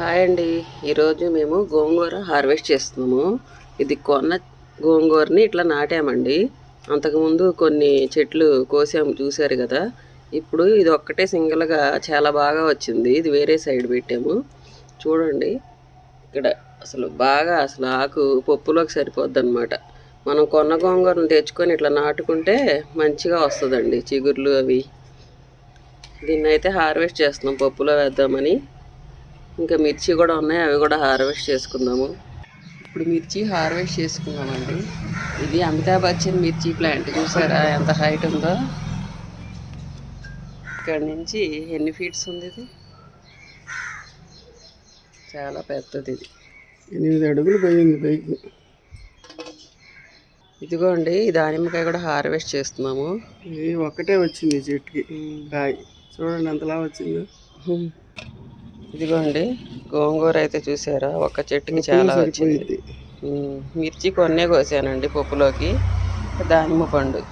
Hi అండి. ఈరోజు మేము గోంగూర హార్వెస్ట్ చేస్తున్నాము. ఇది కొన్న గోంగూరని ఇట్లా నాటామండి. అంతకుముందు కొన్ని చెట్లు కోసాము చూశారు కదా. ఇప్పుడు ఇది ఒక్కటే సింగిల్గా చాలా బాగా వచ్చింది. ఇది వేరే సైడ్ పెట్టాము. చూడండి. ఇక్కడ అసలు బాగా అసలు ఆకు పప్పులోకి సరిపోద్ది అనమాట మనం కొన్న గోంగూరను తెచ్చుకొని ఇట్లా నాటుకుంటే మంచిగా వస్తుందండి చిగుర్లు అవి. దీన్ని అయితే హార్వెస్ట్ చేస్తున్నాం పప్పులో వేద్దామని. ఇంకా మిర్చి కూడా ఉన్నాయి అవి కూడా హార్వెస్ట్ చేసుకుందాము. ఇప్పుడు మిర్చి హార్వెస్ట్ చేసుకుందామండి ఇది అమితాబ్ బచ్చన్ మిర్చి ప్లాంట్ చూసారా ఎంత హైట్ ఉందో? ఇక్కడ నుంచి ఎన్ని ఫీట్స్ ఉంది ఇది? చాలా పెద్దది ఇది. ఎనిమిది అడుగులు పోయింది పైకి. ఇదిగోండి దానిమ్మకాయ కూడా హార్వెస్ట్ చేస్తున్నాము. ఇది ఒక్కటే వచ్చింది చెట్టుకి. కాయ. చూడండి ఎంతలా వచ్చిందో. ఇదిగోండి గోంగూర అయితే చూసారా? ఒక చెట్టుకి చాలా వచ్చింది. మిర్చి కొన్నే కోసానండి పప్పులోకి. దానిమ్మ పండు.